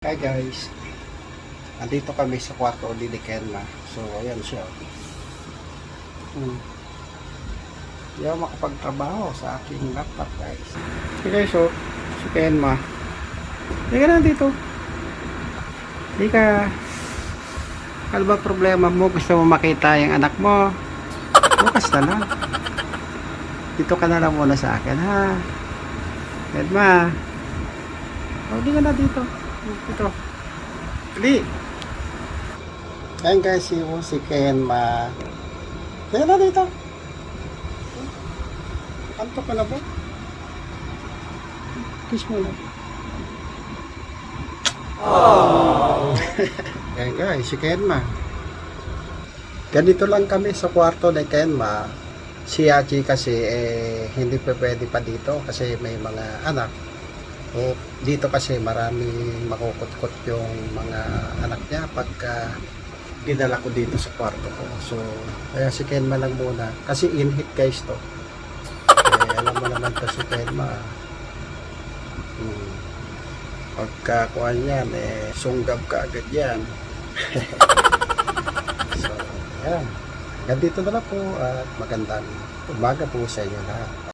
Hi guys. Andito kami sa kwarto ni Kenma. So, ayan siya. Hmm. Hindi ako makapagtrabaho sa aking laptop guys. Hey guys, so, si Kenma. Hindi ka na dito. Hindi ka. Ano ba problema mo? Gusto mo makita yung anak mo? Bukas na lang. Dito ka na lang muna sa akin, ha? Kenma. Hindi ka na dito. Dito. Dali. Ayan guys, yung si Kenma. Kaya na dito. Anto ka na ba? Kiss mo na. Oh. Ayan guys, si Kenma. Ganito lang kami sa kwarto ni Kenma. Si Yachi kasi eh, hindi pa pwede pa dito kasi may mga anak. Eh, dito kasi maraming makukutkot yung mga anak niya pagka dinala ko dito sa kwarto ko. So, kaya si Kenma lang muna. Kasi in-hit guys to. Eh, alam mo naman to si Kenma. Hmm. Pagka yan, eh, sunggab ka agad yan. so, yan. Ganito na lang po at magandang umaga po sa inyo lahat.